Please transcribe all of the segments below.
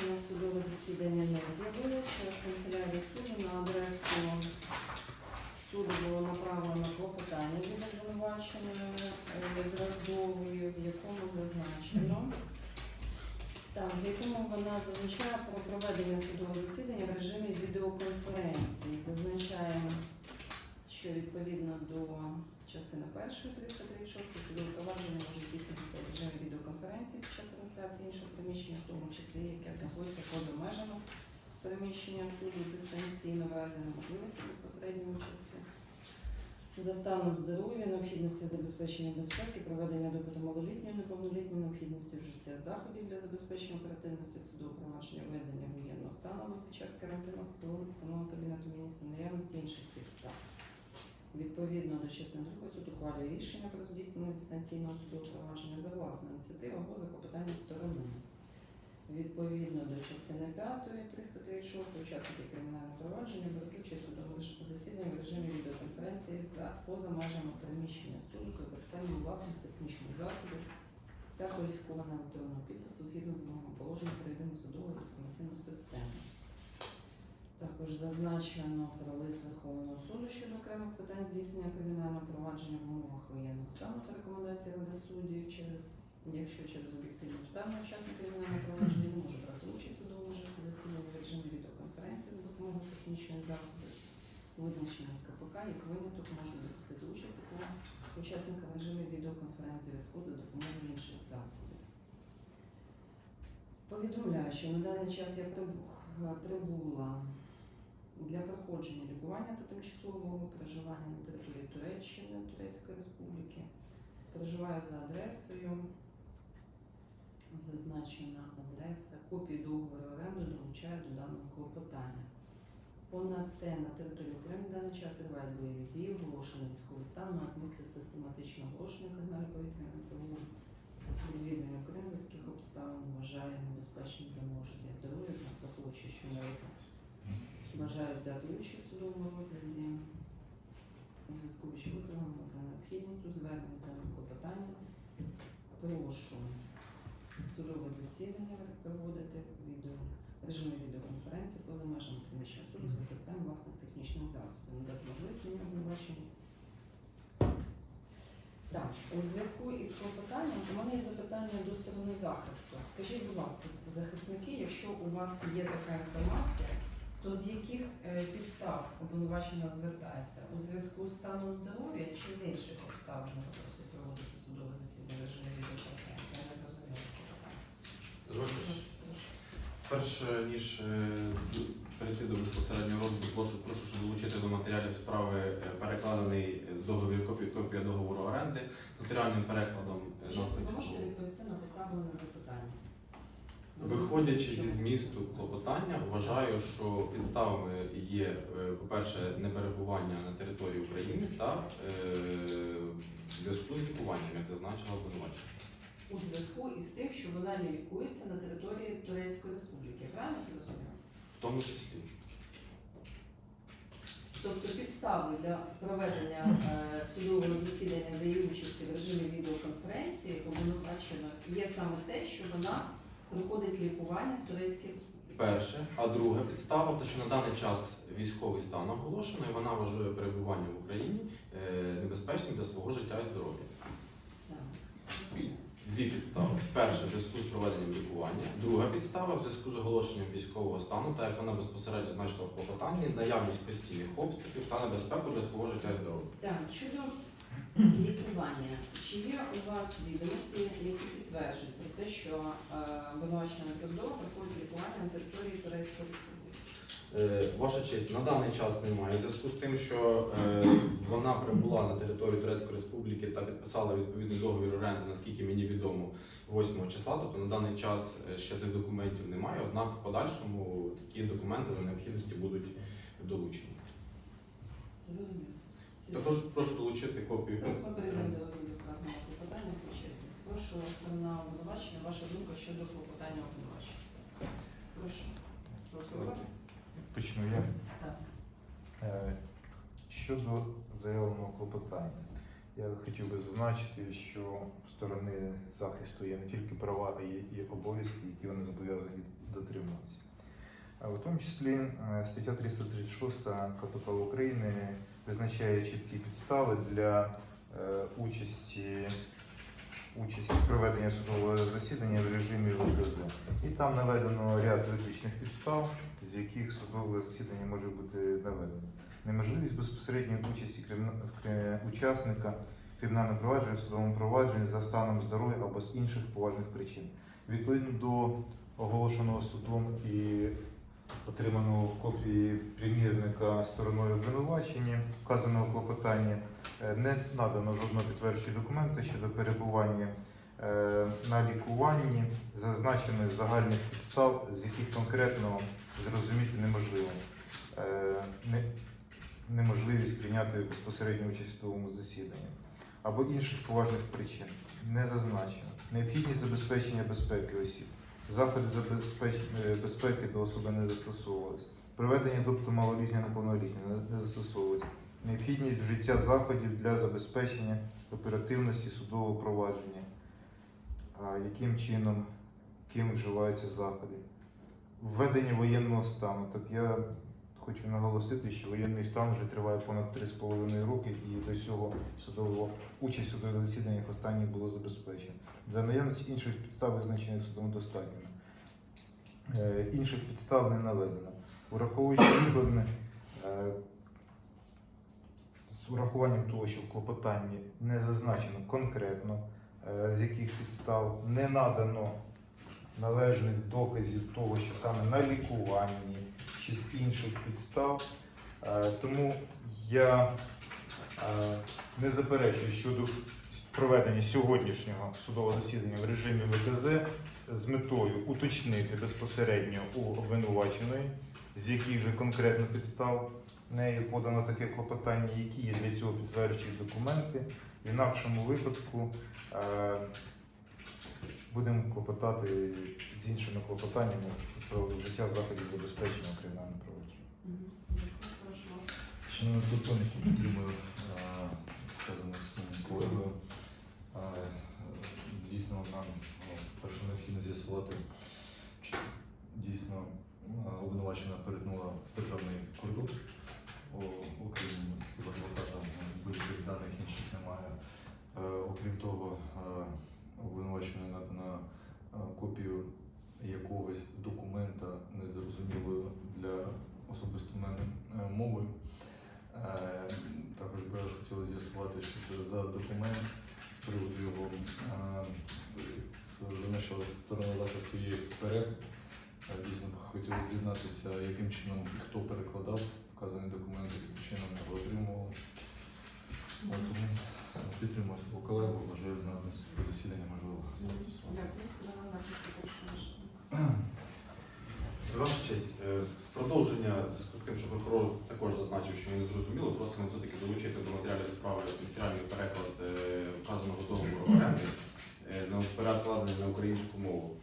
обвинувачення судове засідання не з'явилось. Через канцелярію суду на адресу суду було направлено клопотання від обвинуваченої е, Дроздової, в якому зазначено. Так, в якому вона зазначає про проведення судового засідання в режимі відеоконференції. Що відповідно до частини першої 336 судове провадження може здійснитися в режимі відеоконференції під час трансляції іншого приміщення, в тому числі яке знаходиться поза межами приміщення суду дистанційно в разі неможливості безпосередньої участі. За станом здоров'я, необхідності забезпечення безпеки, проведення допиту малолітньої, неповнолітньої, необхідності вжиття заходів для забезпечення оперативності судового провадження, введення воєнного стану під час карантину, встановлення Кабінету міністрів, наявності інших підстав. Відповідно до частини 2 суд ухвалює рішення про здійснення дистанційного судового провадження за власною ініціативою або за клопотанням сторони. Відповідно до частини 5 336 учасники кримінального провадження участь у судовому в режимі відеоконференції за поза межами приміщення суду з використанням власних технічних засобів та кваліфікованого електронного підпису згідно з вимогами положення про єдину судову інформаційну систему. Також зазначено про лист Верховного суду щодо окремих питань здійснення кримінального провадження в умовах воєнного стану та рекомендації Ради суддів через, якщо через об'єктивні обставини учасник кримінального провадження не може брати участь у судовому засіданні в режимі відеоконференції за допомогою технічних засобів, визначених КПК, як виняток може допустити участь такого учасника в режимі відеоконференції зв'язку за допомогою інших засобів. Повідомляю, що на даний час я прибу- прибула для проходження лікування та тимчасового проживання на території Туреччини, Турецької Республіки. Проживаю за адресою. Зазначена адреса. Копію договору оренди долучаю до даного клопотання. Понад те, на території України в даний час тривають бойові дії, оголошений військовий стан, мають місце систематичне оголошення сигналів повітряної тривоги. Відвідування України за таких обставин вважаю небезпечним для мого життя здоров'я, враховуючи, що на Бажаю взяти участь у судовому розгляді. У зв'язку з виконанням про необхідність у зверненні з даним клопотанням. Прошу судове засідання проводити відео в режимі відеоконференції поза межами приміщення суду з використанням власних технічних засобів. Надати можливість мені обвинувачення. Так, у зв'язку із клопотанням у мене є запитання до сторони захисту. Скажіть, будь ласка, захисники, якщо у вас є така інформація, то з яких е, підстав обвинувачена звертається? У зв'язку з станом здоров'я чи з інших обставин просить проводити судове засідання режимі відеоконференції? Я не зрозуміла. Дозвольте, перш ніж е, перейти до безпосереднього розгляду, прошу, прошу щоб долучити до матеріалів справи е, перекладений договір, копія, копія договору оренди з нотаріальним перекладом. е, ви можете відповісти на поставлене запитання? Виходячи зі змісту клопотання, вважаю, що підставами є, е, по-перше, неперебування на території України та е, в зв'язку з лікуванням, як зазначила обвинувачення. У зв'язку із тим, що вона лікується на території Турецької Республіки. Правильно зрозуміло? В тому числі. Тобто підставою для проведення е, судового засідання за її участі в режимі відеоконференції обвинувачено є саме те, що вона проходить лікування в Турецькій Республіці. Перше, а друге підстава, те, що на даний час військовий стан оголошено, і вона вважає перебування в Україні е, небезпечним для свого життя і здоров'я. Дві підстави. Перша в зв'язку з проведенням лікування, друга підстава в зв'язку з оголошенням військового стану, та як вона безпосередньо значила в клопотанні, наявність постійних обстрілів та небезпеку для свого життя і здоров'я. Так, щодо лікування, чи є у вас відомості, які підтверджують про те, що е, обвинувачена Дроздова проходить лікування на території Турецької Республіки? Е, Ваша честь, на даний час немає. У зв'язку з тим, що е, вона прибула на територію Турецької Республіки та підписала відповідний договір оренди, наскільки мені відомо, 8 числа. Тобто на даний час е, ще цих документів немає. Однак в подальшому такі документи за необхідності будуть долучені. Зрозуміло. Також прошу долучити копію. Зараз ми перейдемо до розгляду вказаного клопотання по черзі. Прошу сторона обвинувачення, ваша думка щодо клопотання обвинувачення. Прошу. Прокурор? Почну я. Так. Е, Щодо заявленого клопотання, я хотів би зазначити, що в сторони захисту є не тільки права, а є і обов'язки, які вони зобов'язані дотримувати. В тому числі е, стаття 336 КПК України визначає чіткі підстави для е, участі, участі проведення судового засідання в режимі ВКЗ. І там наведено ряд виключних підстав, з яких судове засідання може бути наведено. Неможливість безпосередньої участі учасника кримінального провадження в судовому провадженні за станом здоров'я або з інших поважних причин. Відповідно до оголошеного судом і отриманого в копії примірника стороною обвинувачення вказаного клопотання, е, не надано жодного підтверджуючого документа щодо перебування е, на лікуванні зазначених загальних підстав, з яких конкретно зрозуміти неможливо. Е, Неможливість прийняти безпосередню участь в судовому засіданні або інших поважних причин не зазначено. Необхідність забезпечення безпеки осіб. Заходи е, безпеки до особи не застосовуються. Приведення, тобто малолітнього неповнолітнього не- застосовується. Необхідність вжиття заходів для забезпечення оперативності судового провадження. А яким чином, ким вживаються заходи? Введення воєнного стану. Так я хочу наголосити, що воєнний стан вже триває понад 3,5 роки, і до цього судового участь судових засіданнях останніх було забезпечено. За наявності інших підстав, визначених судом достатньо. Е, інших підстав не наведено. Враховуючи викладне, е, з урахуванням того, що в клопотанні не зазначено конкретно, е, з яких підстав не надано належних доказів того, що саме на лікуванні чи з інших підстав. Е, Тому я е, не заперечую щодо проведення сьогоднішнього судового засідання в режимі ВКЗ з метою уточнити безпосередньо у обвинуваченої, з яких же конкретно підстав нею подано таке клопотання, які є для цього підтверджуючі документи. В інакшому випадку е, будемо клопотати з іншими клопотаннями про вжиття заходів забезпечення кримінального провадження. Прошу суд, повністю підтримую е, сказане своїм колегою. Е, Дійсно, нам ну, перше необхідно з'ясувати, чи дійсно е, обвинувачена перетнула державний кордон, окрім адвоката, будь-яких даних інших немає. Окрім того, обвинувачена копію якогось документа незрозумілою для особисто мене е, мовою. Е, Також би хотілося з'ясувати, що це за документ з приводу його е, зазначила сторона захисту є вперед. Е, Дійсно б хотілося дізнатися, яким чином хто перекладав вказаний документ, яким чином його отримував. Тому підтримую свого колегу, вважаю на засідання можливо застосувати. Дякую. Сторона захисту, прошу вас. Ваша честь, е, продовження зв'язку з тим, що прокурор також зазначив, що не зрозуміло, просимо все-таки долучити до матеріалів справи матеріальний переклад е, вказаного договору оренди е, на перекладений на українську мову.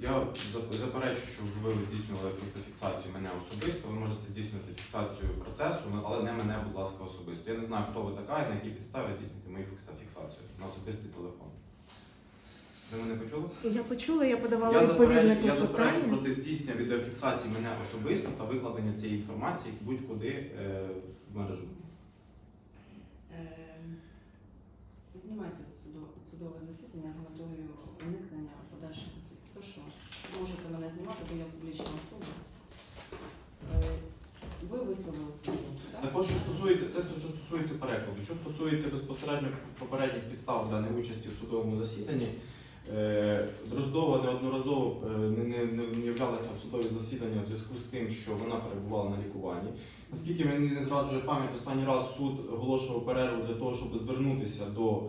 Я за- заперечую, що ви здійснювали фотофіксацію мене особисто. Ви можете здійснювати фіксацію процесу, ну, але не мене, будь ласка, особисто. Я не знаю, хто ви така і на якій підставі здійснюєте мою фіксацію на особистий телефон. Ви мене почули? Я почула, я подавала Я відповідне заперечую, я клопотання. проти здійснення відеофіксації мене особисто та викладення цієї інформації будь-куди е, в мережу. Е, Знімайте судо- судове засідання з метою уникнення подальших конфліктів. Прошу, можете мене знімати, бо я публічна особа. Е, Ви висловили свою думку, так? Також що стосується це що стосується перекладу. Що стосується безпосередньо попередніх підстав для неучасті в судовому засіданні, Дроздова неодноразово е, не, не, являлася в судові засідання в зв'язку з тим, що вона перебувала на лікуванні. Наскільки мені не зраджує пам'ять, останній раз суд оголошував перерву для того, щоб звернутися до е,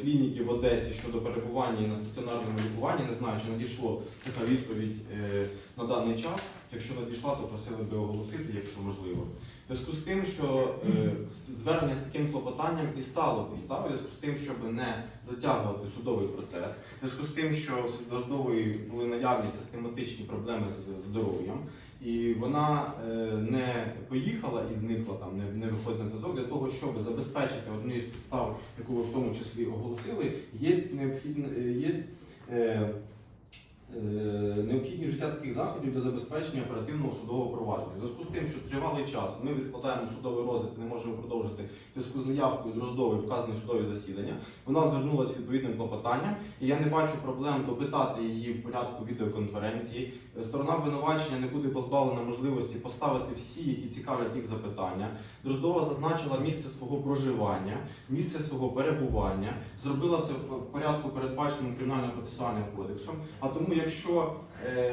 клініки в Одесі щодо перебування на стаціонарному лікуванні. Не знаю, чи надійшло така відповідь е, на даний час. Якщо надійшла, то просили би оголосити, якщо можливо. В зв'язку з тим, що е, звернення з таким клопотанням і стало підставою, в зв'язку з тим, щоб не затягувати судовий процес, в зв'язку з тим, що Дроздової були наявні систематичні проблеми з здоров'ям, і вона е, не поїхала і зникла там, не, не виходить на зв'язок. Для того, щоб забезпечити одну із підстав, яку ви в тому числі оголосили, є необхідне, є е, е, необхідні вжиття таких заходів для забезпечення оперативного судового провадження. У зв'язку з тим, що тривалий час ми відкладаємо судовий розгляд і не можемо продовжити в зв'язку з неявкою Дроздової вказані судові засідання. Вона звернулася відповідним клопотанням, і я не бачу проблем допитати її в порядку відеоконференції. Сторона обвинувачення не буде позбавлена можливості поставити всі, які цікавлять їх запитання. Дроздова зазначила місце свого проживання, місце свого перебування, зробила це в порядку, передбаченому кримінально-процесуальним кодексом. А тому, якщо е,